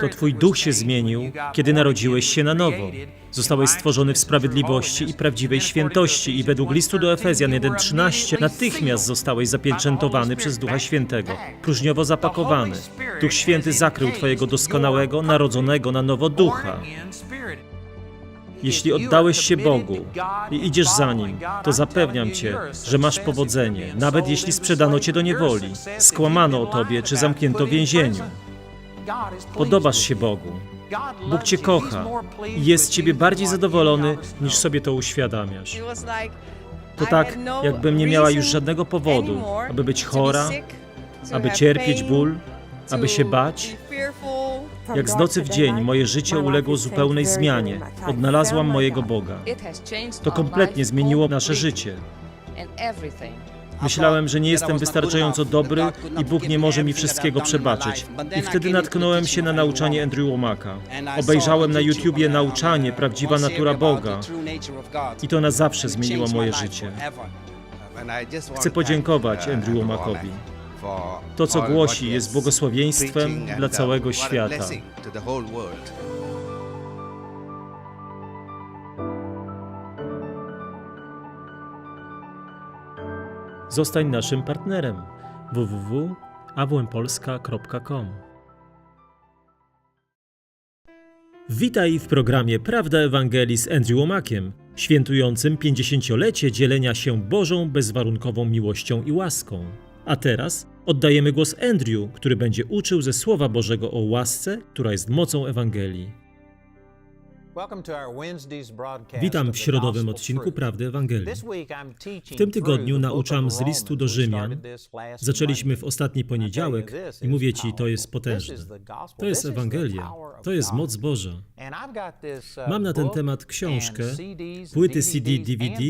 To Twój duch się zmienił, kiedy narodziłeś się na nowo. Zostałeś stworzony w sprawiedliwości i prawdziwej świętości. i według listu do Efezjan 1.13 natychmiast zostałeś zapieczętowany przez Ducha Świętego, próżniowo zapakowany. Duch Święty zakrył Twojego doskonałego, narodzonego na nowo ducha. Jeśli oddałeś się Bogu i idziesz za Nim, to zapewniam Cię, że masz powodzenie, nawet jeśli sprzedano Cię do niewoli, skłamano o Tobie czy zamknięto w więzieniu. Podobasz się Bogu. Bóg Cię kocha i jest z Ciebie bardziej zadowolony, niż sobie to uświadamiasz. To tak, jakbym nie miała już żadnego powodu, aby być chora, aby cierpieć ból, aby się bać. Jak z nocy w dzień moje życie uległo zupełnej zmianie. Odnalazłam mojego Boga. To kompletnie zmieniło nasze życie. Myślałem, że nie jestem wystarczająco dobry i Bóg nie może mi wszystkiego przebaczyć. I wtedy natknąłem się na nauczanie Andrew Womaka. Obejrzałem na YouTubie nauczanie Prawdziwa Natura Boga i to na zawsze zmieniło moje życie. Chcę podziękować Andrew Womakowi. To, co głosi, jest błogosławieństwem dla całego świata. Zostań naszym partnerem www.awmpolska.com Witaj w programie Prawda Ewangelii z Andrew Womakiem, świętującym 50-lecie dzielenia się Bożą bezwarunkową miłością i łaską. A teraz oddajemy głos Andrew, który będzie uczył ze Słowa Bożego o łasce, która jest mocą Ewangelii. Witam w środowym odcinku Prawdy Ewangelii. W tym tygodniu nauczam z listu do Rzymian. Zaczęliśmy w ostatni poniedziałek i mówię Ci, to jest potężne. To jest Ewangelia, to jest moc Boża. Mam na ten temat książkę, płyty CD, DVD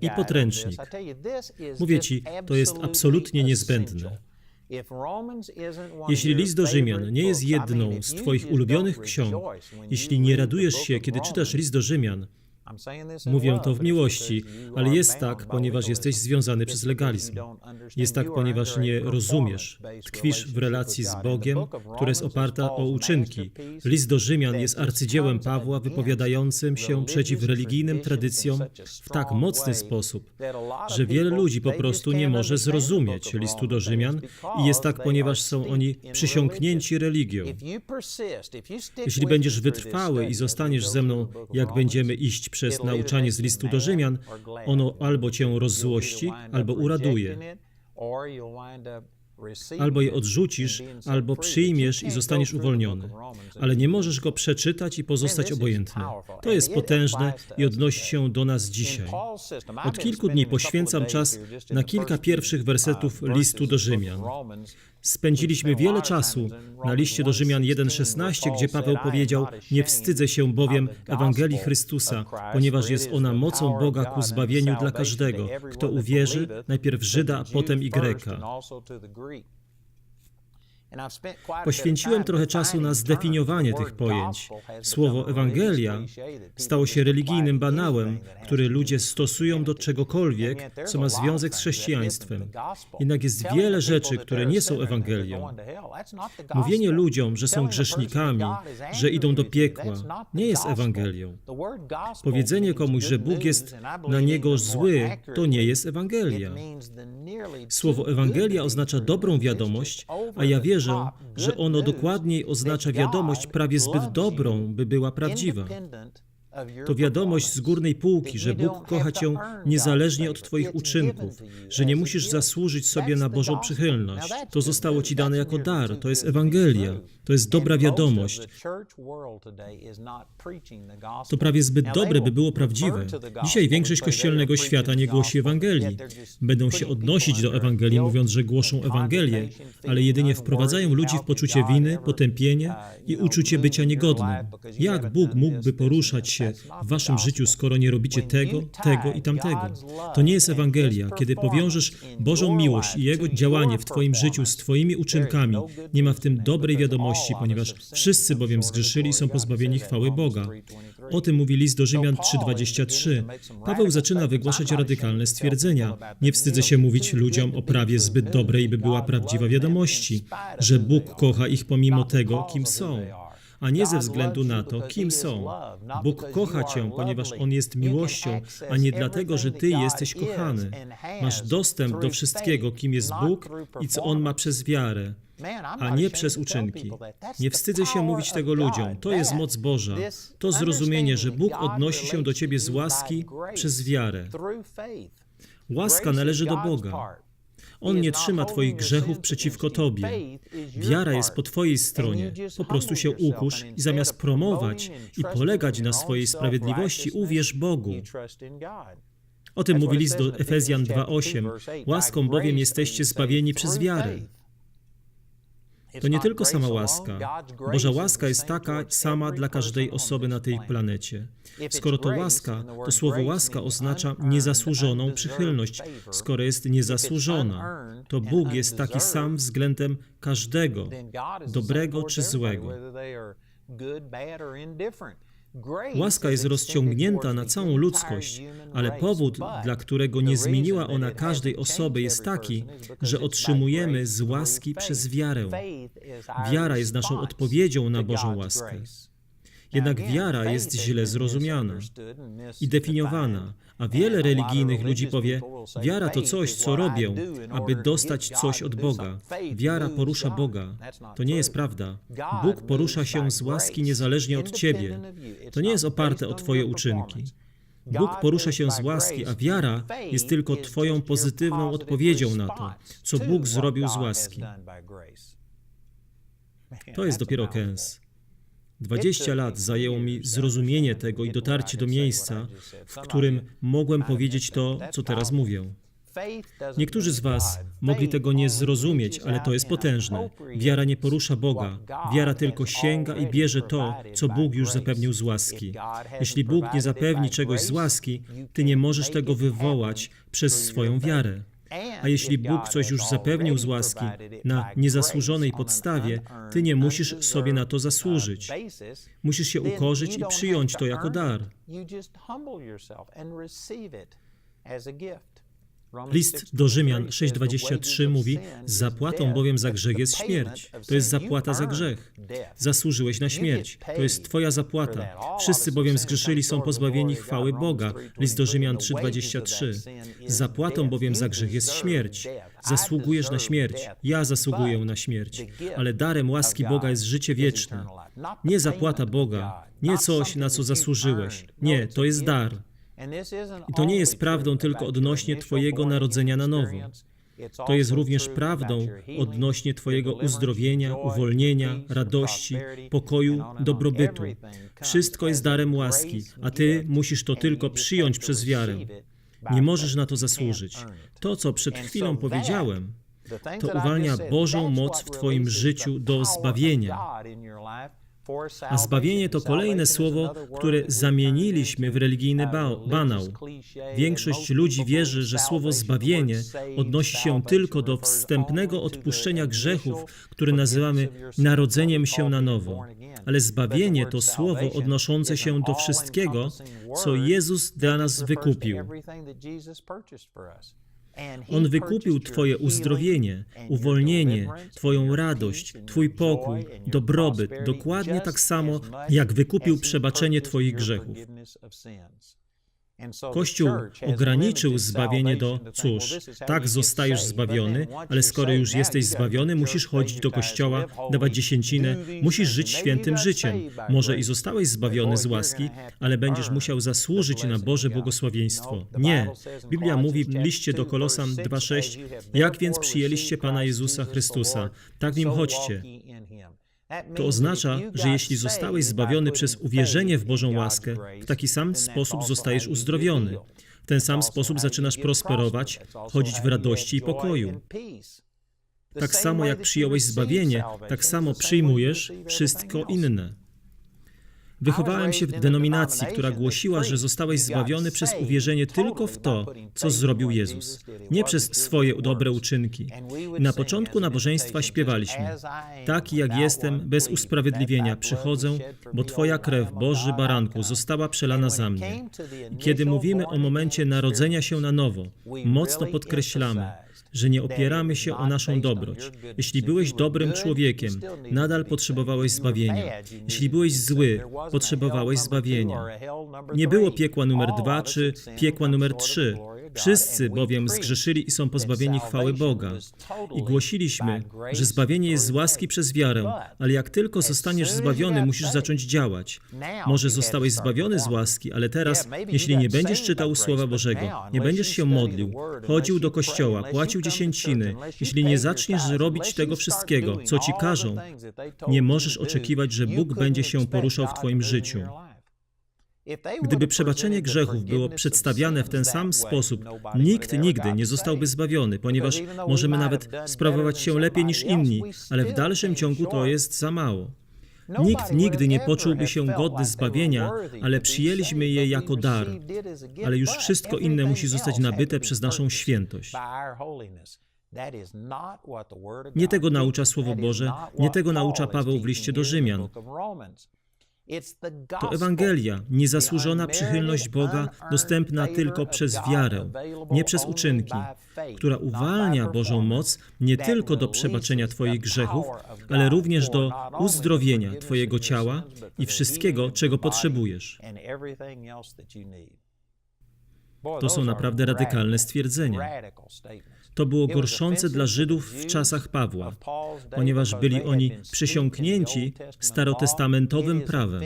i podręcznik. Mówię Ci, to jest absolutnie niezbędne. Jeśli list do Rzymian nie jest jedną z Twoich ulubionych ksiąg, jeśli nie radujesz się, kiedy czytasz list do Rzymian, Mówię to w miłości, ale jest tak, ponieważ jesteś związany przez legalizm. Jest tak, ponieważ nie rozumiesz. Tkwisz w relacji z Bogiem, która jest oparta o uczynki. List do Rzymian jest arcydziełem Pawła wypowiadającym się przeciw religijnym tradycjom w tak mocny sposób, że wiele ludzi po prostu nie może zrozumieć listu do Rzymian i jest tak, ponieważ są oni przysiągnięci religią. Jeśli będziesz wytrwały i zostaniesz ze mną, jak będziemy iść przez nauczanie z listu do Rzymian, ono albo cię rozzłości, albo uraduje. Albo je odrzucisz, albo przyjmiesz i zostaniesz uwolniony. Ale nie możesz go przeczytać i pozostać obojętny. To jest potężne i odnosi się do nas dzisiaj. Od kilku dni poświęcam czas na kilka pierwszych wersetów listu do Rzymian. Spędziliśmy wiele czasu na liście do Rzymian 1,16, gdzie Paweł powiedział: Nie wstydzę się bowiem Ewangelii Chrystusa, ponieważ jest ona mocą Boga ku zbawieniu dla każdego, kto uwierzy, najpierw Żyda, a potem i Greka. Poświęciłem trochę czasu na zdefiniowanie tych pojęć. Słowo Ewangelia stało się religijnym banałem, który ludzie stosują do czegokolwiek, co ma związek z chrześcijaństwem. Jednak jest wiele rzeczy, które nie są Ewangelią. Mówienie ludziom, że są grzesznikami, że idą do piekła, nie jest Ewangelią. Powiedzenie komuś, że Bóg jest na niego zły, to nie jest Ewangelia. Słowo Ewangelia oznacza dobrą wiadomość, a ja wierzę, że ono dokładniej oznacza wiadomość prawie zbyt dobrą, by była prawdziwa. To wiadomość z górnej półki, że Bóg kocha Cię niezależnie od Twoich uczynków, że nie musisz zasłużyć sobie na Bożą przychylność. To zostało Ci dane jako dar, to jest Ewangelia, to jest dobra wiadomość. To prawie zbyt dobre, by było prawdziwe. Dzisiaj większość kościelnego świata nie głosi Ewangelii. Będą się odnosić do Ewangelii, mówiąc, że głoszą Ewangelię, ale jedynie wprowadzają ludzi w poczucie winy, potępienie i uczucie bycia niegodnym. Jak Bóg mógłby poruszać się w waszym życiu, skoro nie robicie tego, tego i tamtego? To nie jest Ewangelia. Kiedy powiążesz Bożą miłość i Jego działanie w Twoim życiu z Twoimi uczynkami, nie ma w tym dobrej wiadomości, ponieważ wszyscy bowiem zgrzeszyli są pozbawieni chwały Boga. O tym mówi list do Rzymian 3:23. Paweł zaczyna wygłaszać radykalne stwierdzenia. Nie wstydzę się mówić ludziom o prawie zbyt dobrej, by była prawdziwa wiadomości, że Bóg kocha ich pomimo tego, kim są a nie ze względu na to, kim są. Bóg kocha Cię, ponieważ On jest miłością, a nie dlatego, że Ty jesteś kochany. Masz dostęp do wszystkiego, kim jest Bóg i co On ma przez wiarę, a nie przez uczynki. Nie wstydzę się mówić tego ludziom. To jest moc Boża. To zrozumienie, że Bóg odnosi się do Ciebie z łaski przez wiarę. Łaska należy do Boga. On nie trzyma Twoich grzechów przeciwko Tobie. Wiara jest po Twojej stronie. Po prostu się ukusz i zamiast promować i polegać na swojej sprawiedliwości, uwierz Bogu. O tym mówi list do Efezjan 2:8. Łaską bowiem jesteście zbawieni przez wiarę. To nie tylko sama łaska. Boża łaska jest taka sama dla każdej osoby na tej planecie. Skoro to łaska, to słowo łaska oznacza niezasłużoną przychylność. Skoro jest niezasłużona, to Bóg jest taki sam względem każdego, dobrego czy złego. Łaska jest rozciągnięta na całą ludzkość, ale powód, dla którego nie zmieniła ona każdej osoby, jest taki, że otrzymujemy z łaski przez wiarę. Wiara jest naszą odpowiedzią na Bożą łaskę. Jednak wiara jest źle zrozumiana i definiowana, a wiele religijnych ludzi powie: Wiara to coś, co robię, aby dostać coś od Boga. Wiara porusza Boga. To nie jest prawda. Bóg porusza się z łaski niezależnie od ciebie. To nie jest oparte o Twoje uczynki. Bóg porusza się z łaski, a wiara jest tylko Twoją pozytywną odpowiedzią na to, co Bóg zrobił z łaski. To jest dopiero kęs. 20 lat zajęło mi zrozumienie tego i dotarcie do miejsca, w którym mogłem powiedzieć to, co teraz mówię. Niektórzy z Was mogli tego nie zrozumieć, ale to jest potężne. Wiara nie porusza Boga. Wiara tylko sięga i bierze to, co Bóg już zapewnił z łaski. Jeśli Bóg nie zapewni czegoś z łaski, Ty nie możesz tego wywołać przez swoją wiarę. A jeśli Bóg coś już zapewnił z łaski na niezasłużonej podstawie, ty nie musisz sobie na to zasłużyć. Musisz się ukorzyć i przyjąć to jako dar. List do Rzymian 6:23 mówi: Zapłatą bowiem za grzech jest śmierć. To jest zapłata za grzech. Zasłużyłeś na śmierć. To jest Twoja zapłata. Wszyscy bowiem zgrzeszyli są pozbawieni chwały Boga. List do Rzymian 3:23. Zapłatą bowiem za grzech jest śmierć. Zasługujesz na śmierć. Ja zasługuję na śmierć. Ale darem łaski Boga jest życie wieczne. Nie zapłata Boga, nie coś, na co zasłużyłeś. Nie, to jest dar. I to nie jest prawdą tylko odnośnie Twojego narodzenia na nowo. To jest również prawdą odnośnie Twojego uzdrowienia, uwolnienia, radości, pokoju, dobrobytu. Wszystko jest darem łaski, a Ty musisz to tylko przyjąć przez wiarę. Nie możesz na to zasłużyć. To, co przed chwilą powiedziałem, to uwalnia Bożą moc w Twoim życiu do zbawienia. A zbawienie to kolejne słowo, które zamieniliśmy w religijny ba banał. Większość ludzi wierzy, że słowo zbawienie odnosi się tylko do wstępnego odpuszczenia grzechów, które nazywamy narodzeniem się na nowo. Ale zbawienie to słowo odnoszące się do wszystkiego, co Jezus dla nas wykupił. On wykupił Twoje uzdrowienie, uwolnienie, Twoją radość, Twój pokój, dobrobyt, dokładnie tak samo, jak wykupił przebaczenie Twoich grzechów. Kościół ograniczył zbawienie do, cóż, tak zostajesz zbawiony, ale skoro już jesteś zbawiony, musisz chodzić do kościoła, dawać dziesięcinę, musisz żyć świętym życiem. Może i zostałeś zbawiony z łaski, ale będziesz musiał zasłużyć na Boże błogosławieństwo. Nie. Biblia mówi w liście do Kolosan 2,6 Jak więc przyjęliście Pana Jezusa Chrystusa, tak w Nim chodźcie. To oznacza, że jeśli zostałeś zbawiony przez uwierzenie w Bożą łaskę, w taki sam sposób zostajesz uzdrowiony. W ten sam sposób zaczynasz prosperować, chodzić w radości i pokoju. Tak samo jak przyjąłeś zbawienie, tak samo przyjmujesz wszystko inne. Wychowałem się w denominacji, która głosiła, że zostałeś zbawiony przez uwierzenie tylko w to, co zrobił Jezus, nie przez swoje dobre uczynki. Na początku nabożeństwa śpiewaliśmy: Taki jak jestem, bez usprawiedliwienia przychodzę, bo Twoja krew, Boży Baranku, została przelana za mnie. I kiedy mówimy o momencie narodzenia się na nowo, mocno podkreślamy, że nie opieramy się o naszą dobroć. Jeśli byłeś dobrym człowiekiem, nadal potrzebowałeś zbawienia. Jeśli byłeś zły, potrzebowałeś zbawienia. Nie było piekła numer dwa czy piekła numer trzy. Wszyscy bowiem zgrzeszyli i są pozbawieni chwały Boga. I głosiliśmy, że zbawienie jest z łaski przez wiarę, ale jak tylko zostaniesz zbawiony, musisz zacząć działać. Może zostałeś zbawiony z łaski, ale teraz, jeśli nie będziesz czytał Słowa Bożego, nie będziesz się modlił, chodził do kościoła, płacił dziesięciny, jeśli nie zaczniesz robić tego wszystkiego, co ci każą, nie możesz oczekiwać, że Bóg będzie się poruszał w Twoim życiu. Gdyby przebaczenie grzechów było przedstawiane w ten sam sposób, nikt nigdy nie zostałby zbawiony, ponieważ możemy nawet sprawować się lepiej niż inni, ale w dalszym ciągu to jest za mało. Nikt nigdy nie poczułby się godny zbawienia, ale przyjęliśmy je jako dar. Ale już wszystko inne musi zostać nabyte przez naszą świętość. Nie tego naucza Słowo Boże, nie tego naucza Paweł w liście do Rzymian. To Ewangelia, niezasłużona przychylność Boga, dostępna tylko przez wiarę, nie przez uczynki, która uwalnia Bożą moc nie tylko do przebaczenia Twoich grzechów, ale również do uzdrowienia Twojego ciała i wszystkiego, czego potrzebujesz. To są naprawdę radykalne stwierdzenia. To było gorszące dla Żydów w czasach Pawła, ponieważ byli oni przesiąknięci starotestamentowym prawem.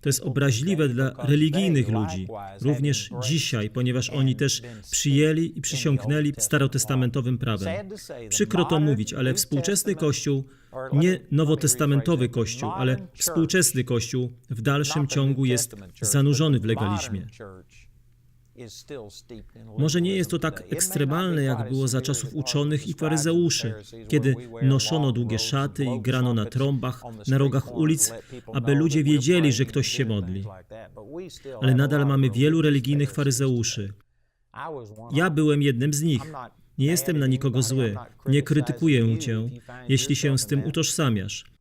To jest obraźliwe dla religijnych ludzi, również dzisiaj, ponieważ oni też przyjęli i przysiągnęli starotestamentowym prawem. Przykro to mówić, ale współczesny Kościół, nie nowotestamentowy Kościół, ale współczesny Kościół w dalszym ciągu jest zanurzony w legalizmie. Może nie jest to tak ekstremalne, jak było za czasów uczonych i faryzeuszy, kiedy noszono długie szaty i grano na trąbach na rogach ulic, aby ludzie wiedzieli, że ktoś się modli. Ale nadal mamy wielu religijnych faryzeuszy. Ja byłem jednym z nich. Nie jestem na nikogo zły. Nie krytykuję cię, jeśli się z tym utożsamiasz.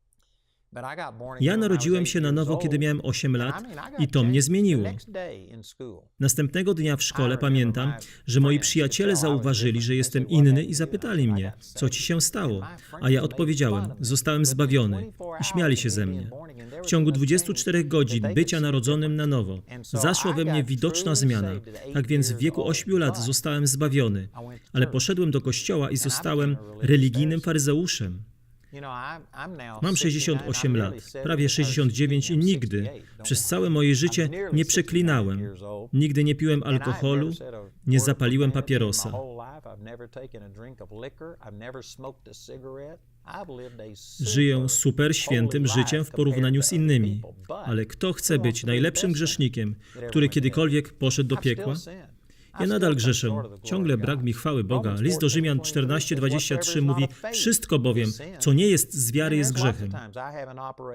Ja narodziłem się na nowo, kiedy miałem 8 lat i to mnie zmieniło. Następnego dnia w szkole pamiętam, że moi przyjaciele zauważyli, że jestem inny i zapytali mnie, co ci się stało. A ja odpowiedziałem, zostałem zbawiony i śmiali się ze mnie. W ciągu 24 godzin bycia narodzonym na nowo zaszła we mnie widoczna zmiana. Tak więc w wieku 8 lat zostałem zbawiony, ale poszedłem do kościoła i zostałem religijnym faryzeuszem. Mam 68 lat, prawie 69 i nigdy, przez całe moje życie nie przeklinałem. Nigdy nie piłem alkoholu, nie zapaliłem papierosa. Żyję super świętym życiem w porównaniu z innymi. Ale kto chce być najlepszym grzesznikiem, który kiedykolwiek poszedł do piekła? Ja nadal grzeszę. Ciągle brak mi chwały Boga. List do Rzymian 14:23 mówi: Wszystko bowiem, co nie jest z wiary, jest grzechem.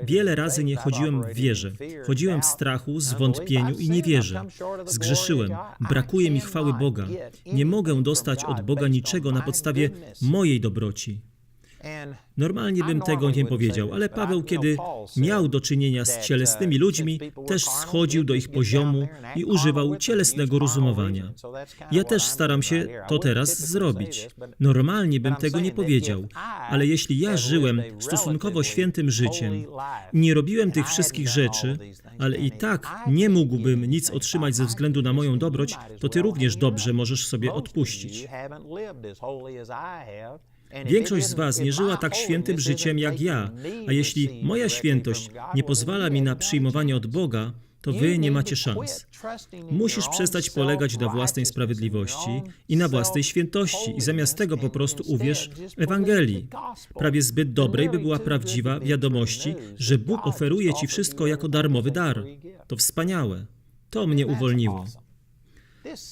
Wiele razy nie chodziłem w wierze. Chodziłem w strachu, zwątpieniu i niewierze. Zgrzeszyłem. Brakuje mi chwały Boga. Nie mogę dostać od Boga niczego na podstawie mojej dobroci. Normalnie bym tego nie powiedział, ale Paweł, kiedy miał do czynienia z cielesnymi ludźmi, też schodził do ich poziomu i używał cielesnego rozumowania. Ja też staram się to teraz zrobić. Normalnie bym tego nie powiedział, ale jeśli ja żyłem stosunkowo świętym życiem, nie robiłem tych wszystkich rzeczy, ale i tak nie mógłbym nic otrzymać ze względu na moją dobroć, to ty również dobrze możesz sobie odpuścić. Większość z Was nie żyła tak świętym życiem jak ja, a jeśli moja świętość nie pozwala mi na przyjmowanie od Boga, to Wy nie macie szans. Musisz przestać polegać na własnej sprawiedliwości i na własnej świętości i zamiast tego po prostu uwierz Ewangelii. Prawie zbyt dobrej by była prawdziwa wiadomości, że Bóg oferuje Ci wszystko jako darmowy dar. To wspaniałe. To mnie uwolniło.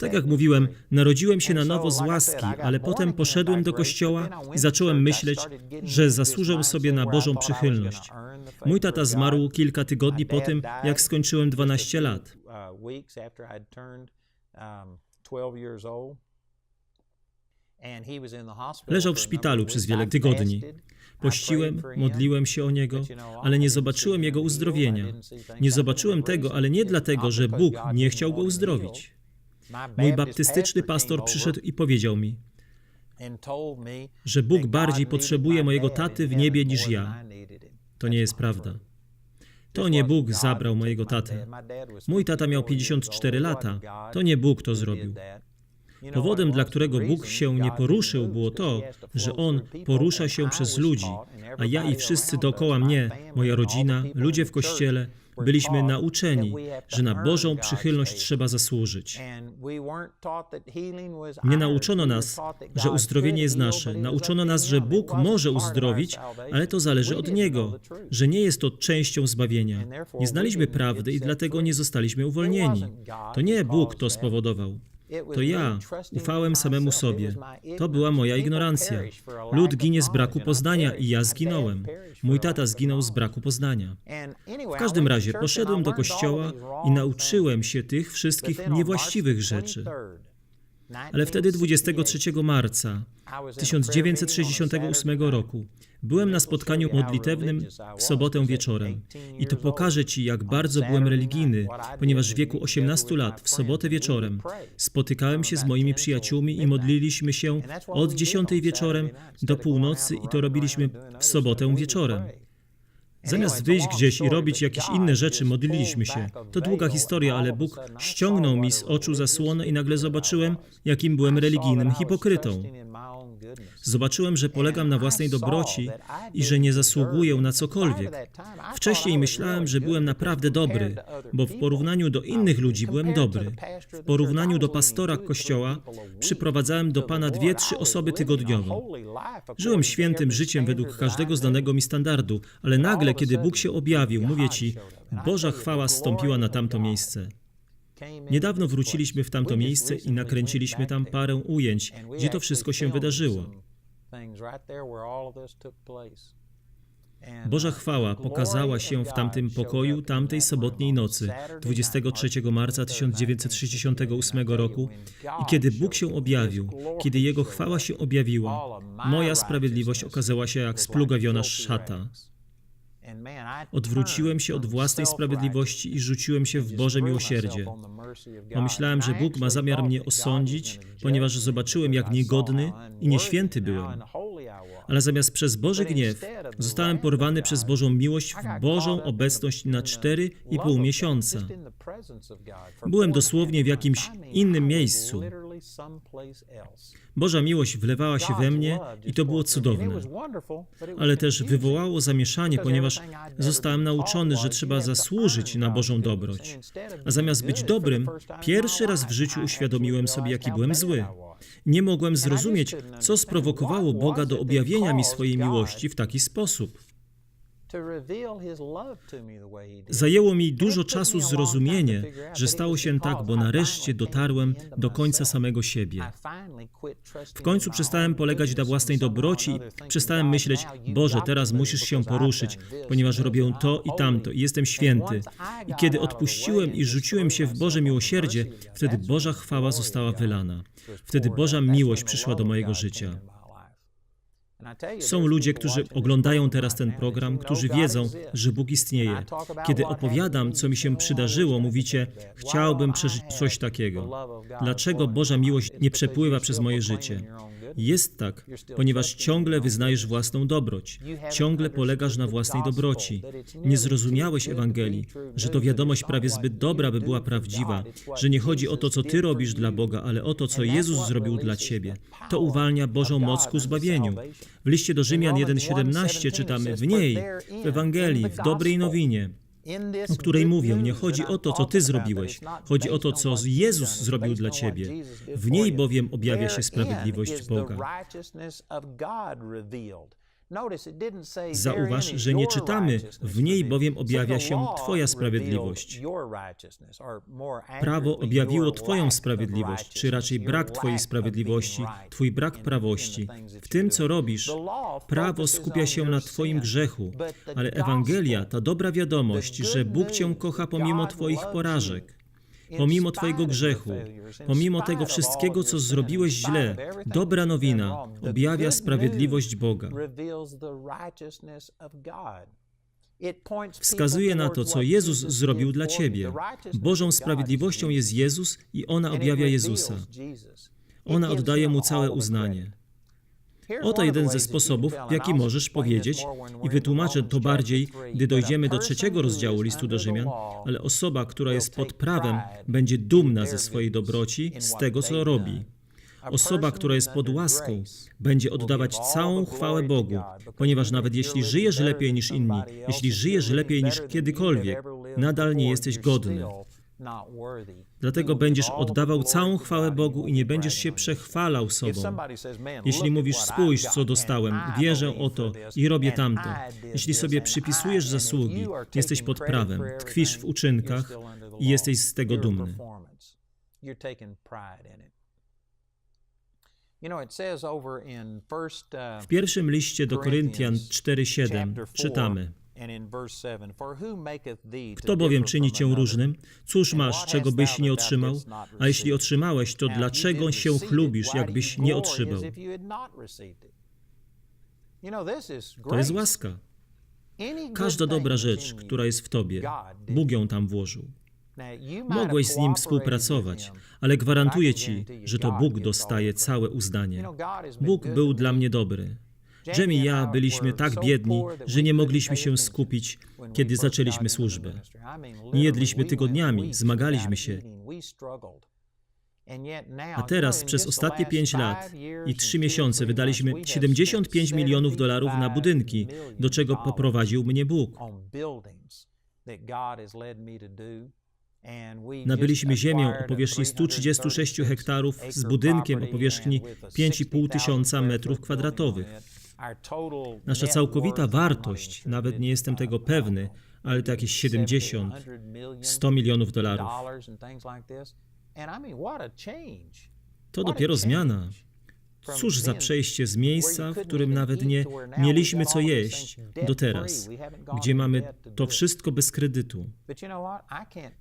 Tak jak mówiłem, narodziłem się na nowo z łaski, ale potem poszedłem do kościoła i zacząłem myśleć, że zasłużę sobie na Bożą przychylność. Mój tata zmarł kilka tygodni po tym, jak skończyłem 12 lat. Leżał w szpitalu przez wiele tygodni. Pościłem, modliłem się o niego, ale nie zobaczyłem jego uzdrowienia. Nie zobaczyłem tego, ale nie dlatego, że Bóg nie chciał go uzdrowić. Mój baptystyczny pastor przyszedł i powiedział mi, że Bóg bardziej potrzebuje mojego taty w niebie niż ja. To nie jest prawda. To nie Bóg zabrał mojego tatę. Mój tata miał 54 lata. To nie Bóg to zrobił. Powodem, dla którego Bóg się nie poruszył, było to, że On porusza się przez ludzi, a ja i wszyscy dookoła mnie, moja rodzina, ludzie w kościele, byliśmy nauczeni, że na Bożą przychylność trzeba zasłużyć. Nie nauczono nas, że uzdrowienie jest nasze. Nauczono nas, że Bóg może uzdrowić, ale to zależy od Niego, że nie jest to częścią zbawienia. Nie znaliśmy prawdy i dlatego nie zostaliśmy uwolnieni. To nie Bóg to spowodował. To ja ufałem samemu sobie. To była moja ignorancja. Lud ginie z braku poznania i ja zginąłem. Mój tata zginął z braku poznania. W każdym razie poszedłem do kościoła i nauczyłem się tych wszystkich niewłaściwych rzeczy. Ale wtedy 23 marca 1968 roku byłem na spotkaniu modlitewnym w sobotę wieczorem. I to pokaże Ci, jak bardzo byłem religijny, ponieważ w wieku 18 lat, w sobotę wieczorem, spotykałem się z moimi przyjaciółmi i modliliśmy się od 10 wieczorem do północy i to robiliśmy w sobotę wieczorem. Zamiast wyjść gdzieś i robić jakieś inne rzeczy, modliliśmy się. To długa historia, ale Bóg ściągnął mi z oczu zasłonę i nagle zobaczyłem, jakim byłem religijnym hipokrytą. Zobaczyłem, że polegam na własnej dobroci i że nie zasługuję na cokolwiek. Wcześniej myślałem, że byłem naprawdę dobry, bo w porównaniu do innych ludzi byłem dobry. W porównaniu do pastora kościoła przyprowadzałem do Pana dwie, trzy osoby tygodniowo. Żyłem świętym życiem według każdego znanego mi standardu, ale nagle, kiedy Bóg się objawił, mówię Ci, Boża chwała stąpiła na tamto miejsce. Niedawno wróciliśmy w tamto miejsce i nakręciliśmy tam parę ujęć, gdzie to wszystko się wydarzyło. Boża chwała pokazała się w tamtym pokoju tamtej sobotniej nocy, 23 marca 1968 roku, i kiedy Bóg się objawił, kiedy Jego chwała się objawiła, moja sprawiedliwość okazała się jak splugawiona szata. Odwróciłem się od własnej sprawiedliwości i rzuciłem się w Boże miłosierdzie. Pomyślałem, że Bóg ma zamiar mnie osądzić, ponieważ zobaczyłem, jak niegodny i nieświęty byłem. Ale zamiast przez Boży gniew, zostałem porwany przez Bożą miłość w Bożą obecność na cztery i pół miesiąca. Byłem dosłownie w jakimś innym miejscu. Boża miłość wlewała się we mnie i to było cudowne. Ale też wywołało zamieszanie, ponieważ zostałem nauczony, że trzeba zasłużyć na Bożą dobroć. A zamiast być dobrym, pierwszy raz w życiu uświadomiłem sobie, jaki byłem zły. Nie mogłem zrozumieć, co sprowokowało Boga do objawienia mi swojej miłości w taki sposób. Zajęło mi dużo czasu zrozumienie, że stało się tak, bo nareszcie dotarłem do końca samego siebie. W końcu przestałem polegać na własnej dobroci i przestałem myśleć, Boże, teraz musisz się poruszyć, ponieważ robię to i tamto i jestem święty. I kiedy odpuściłem i rzuciłem się w Boże miłosierdzie, wtedy Boża chwała została wylana. Wtedy Boża miłość przyszła do mojego życia. Są ludzie, którzy oglądają teraz ten program, którzy wiedzą, że Bóg istnieje. Kiedy opowiadam, co mi się przydarzyło, mówicie, chciałbym przeżyć coś takiego. Dlaczego Boża miłość nie przepływa przez moje życie? Jest tak, ponieważ ciągle wyznajesz własną dobroć, ciągle polegasz na własnej dobroci. Nie zrozumiałeś Ewangelii, że to wiadomość prawie zbyt dobra, by była prawdziwa, że nie chodzi o to, co ty robisz dla Boga, ale o to, co Jezus zrobił dla ciebie. To uwalnia Bożą moc ku zbawieniu. W liście do Rzymian 1,17 czytamy: W niej, w Ewangelii, w dobrej nowinie, o której mówię, nie chodzi o to, co Ty zrobiłeś, chodzi o to, co Jezus zrobił dla Ciebie. W niej bowiem objawia się sprawiedliwość Boga. Zauważ, że nie czytamy, w niej bowiem objawia się Twoja sprawiedliwość. Prawo objawiło Twoją sprawiedliwość, czy raczej brak Twojej sprawiedliwości, Twój brak prawości. W tym, co robisz, prawo skupia się na Twoim grzechu, ale Ewangelia, ta dobra wiadomość, że Bóg Cię kocha pomimo Twoich porażek. Pomimo Twojego grzechu, pomimo tego wszystkiego, co zrobiłeś źle, dobra nowina objawia sprawiedliwość Boga. Wskazuje na to, co Jezus zrobił dla Ciebie. Bożą sprawiedliwością jest Jezus i ona objawia Jezusa. Ona oddaje Mu całe uznanie. Oto jeden ze sposobów, w jaki możesz powiedzieć, i wytłumaczę to bardziej, gdy dojdziemy do trzeciego rozdziału listu do Rzymian, ale osoba, która jest pod prawem, będzie dumna ze swojej dobroci, z tego, co robi. Osoba, która jest pod łaską, będzie oddawać całą chwałę Bogu, ponieważ nawet jeśli żyjesz lepiej niż inni, jeśli żyjesz lepiej niż kiedykolwiek, nadal nie jesteś godny. Dlatego będziesz oddawał całą chwałę Bogu i nie będziesz się przechwalał sobą. Jeśli mówisz, spójrz, co dostałem, wierzę o to i robię tamto. Jeśli sobie przypisujesz zasługi, jesteś pod prawem, tkwisz w uczynkach i jesteś z tego dumny. W pierwszym liście do Koryntian 4:7 czytamy: Kto bowiem czyni cię różnym? Cóż masz, czego byś nie otrzymał? A jeśli otrzymałeś, to dlaczego się chlubisz, jakbyś nie otrzymał? To jest łaska. Każda dobra rzecz, która jest w tobie, Bóg ją tam włożył. Mogłeś z nim współpracować, ale gwarantuję ci, że to Bóg dostaje całe uznanie. Bóg był dla mnie dobry. Jamie i ja byliśmy tak biedni, że nie mogliśmy się skupić, kiedy zaczęliśmy służbę. Nie jedliśmy tygodniami, zmagaliśmy się. A teraz przez ostatnie pięć lat i trzy miesiące wydaliśmy 75 milionów dolarów na budynki, do czego poprowadził mnie Bóg. Nabyliśmy ziemię o powierzchni 136 hektarów z budynkiem o powierzchni 5,5 tysiąca metrów kwadratowych. Nasza całkowita wartość, nawet nie jestem tego pewny, ale to jakieś 70, 100 milionów dolarów. To dopiero zmiana. Cóż za przejście z miejsca, w którym nawet nie mieliśmy co jeść, do teraz, gdzie mamy to wszystko bez kredytu.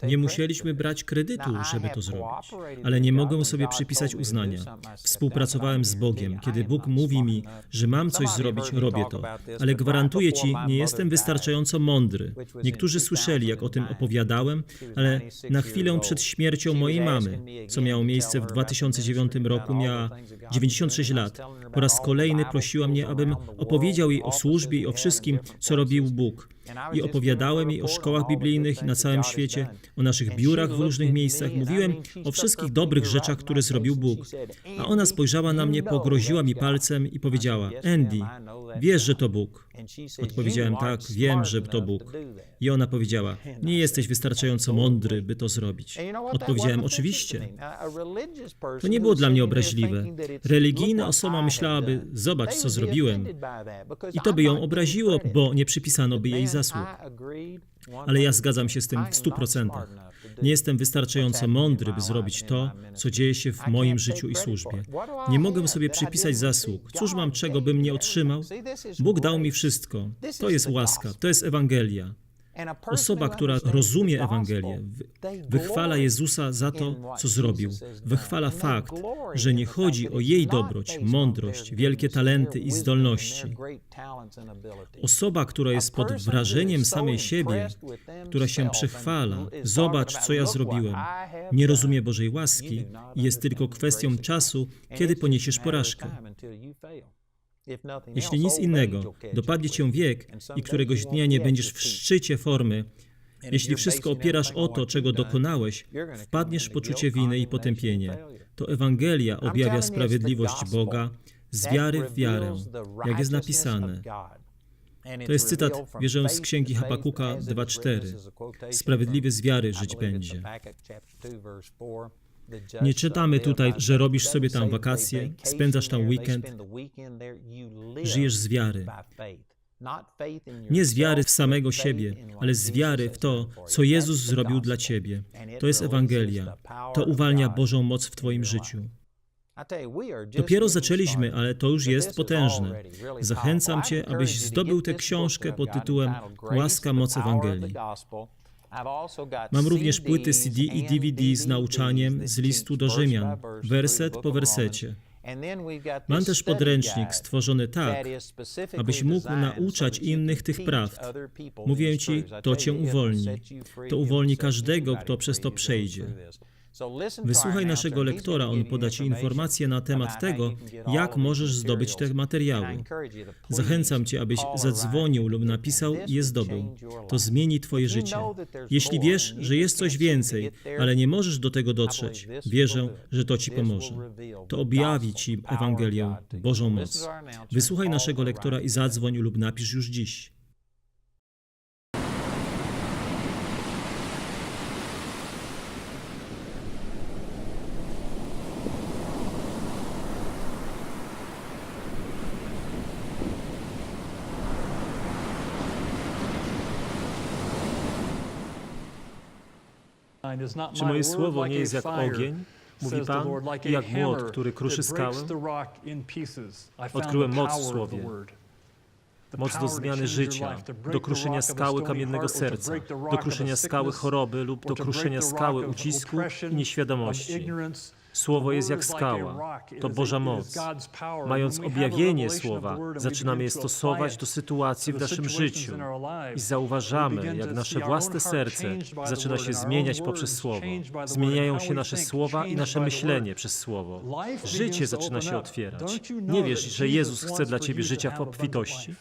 Nie musieliśmy brać kredytu, żeby to zrobić, ale nie mogę sobie przypisać uznania. Współpracowałem z Bogiem. Kiedy Bóg mówi mi, że mam coś zrobić, robię to. Ale gwarantuję Ci, nie jestem wystarczająco mądry. Niektórzy słyszeli, jak o tym opowiadałem, ale na chwilę przed śmiercią mojej mamy, co miało miejsce w 2009 roku, miała 96 lat. Po raz kolejny prosiła mnie, abym opowiedział jej o służbie i o wszystkim, co robił Bóg. I opowiadałem jej o szkołach biblijnych na całym świecie, o naszych biurach w różnych miejscach. Mówiłem o wszystkich dobrych rzeczach, które zrobił Bóg. A ona spojrzała na mnie, pogroziła mi palcem i powiedziała: Andy, wiesz, że to Bóg. Odpowiedziałem: Tak, wiem, że to Bóg. I ona powiedziała: Nie jesteś wystarczająco mądry, by to zrobić. Odpowiedziałem: Oczywiście. To nie było dla mnie obraźliwe. Religijna osoba myślałaby: Zobacz, co zrobiłem. I to by ją obraziło, bo nie przypisano by jej zasług. Ale ja zgadzam się z tym w stu procentach. Nie jestem wystarczająco mądry, by zrobić to, co dzieje się w moim życiu i służbie. Nie mogę sobie przypisać zasług. Cóż mam, czego bym nie otrzymał? Bóg dał mi wszystko. To jest łaska, to jest Ewangelia. Osoba, która rozumie Ewangelię, wychwala Jezusa za to, co zrobił. Wychwala fakt, że nie chodzi o jej dobroć, mądrość, wielkie talenty i zdolności. Osoba, która jest pod wrażeniem samej siebie, która się przechwala, zobacz, co ja zrobiłem, nie rozumie Bożej łaski i jest tylko kwestią czasu, kiedy poniesiesz porażkę. Jeśli nic innego, dopadnie cię wiek i któregoś dnia nie będziesz w szczycie formy, jeśli wszystko opierasz o to, czego dokonałeś, wpadniesz w poczucie winy i potępienie. To Ewangelia objawia sprawiedliwość Boga z wiary w wiarę, jak jest napisane. To jest cytat, wierzę, z księgi Habakuka 2:4. Sprawiedliwy z wiary żyć będzie. Nie czytamy tutaj, że robisz sobie tam wakacje, spędzasz tam weekend, żyjesz z wiary. Nie z wiary w samego siebie, ale z wiary w to, co Jezus zrobił dla ciebie. To jest Ewangelia. To uwalnia Bożą moc w Twoim życiu. Dopiero zaczęliśmy, ale to już jest potężne. Zachęcam Cię, abyś zdobył tę książkę pod tytułem Łaska Moc Ewangelii. Mam również płyty CD i DVD z nauczaniem z listu do Rzymian, werset po wersecie. Mam też podręcznik stworzony tak, abyś mógł nauczać innych tych prawd. Mówię Ci, to Cię uwolni. To uwolni każdego, kto przez to przejdzie. Wysłuchaj naszego lektora, on poda Ci informacje na temat tego, jak możesz zdobyć te materiały. Zachęcam Cię, abyś zadzwonił lub napisał i je zdobył. To zmieni Twoje życie. Jeśli wiesz, że jest coś więcej, ale nie możesz do tego dotrzeć, wierzę, że to Ci pomoże. To objawi Ci Ewangelię, Bożą moc. Wysłuchaj naszego lektora i zadzwoń lub napisz już dziś. Czy moje słowo nie jest jak ogień? Mówi Pan, jak młot, który kruszy skałę? Odkryłem moc w słowie. Moc do zmiany życia, do kruszenia skały kamiennego serca, do kruszenia skały choroby lub do kruszenia skały ucisku i nieświadomości. Słowo jest jak skała. To Boża moc. Mając objawienie Słowa, zaczynamy je stosować do sytuacji w naszym życiu i zauważamy, jak nasze własne serce zaczyna się zmieniać poprzez Słowo. Zmieniają się nasze słowa i nasze myślenie przez Słowo. Życie zaczyna się otwierać. Nie wiesz, że Jezus chce dla ciebie życia w obfitości?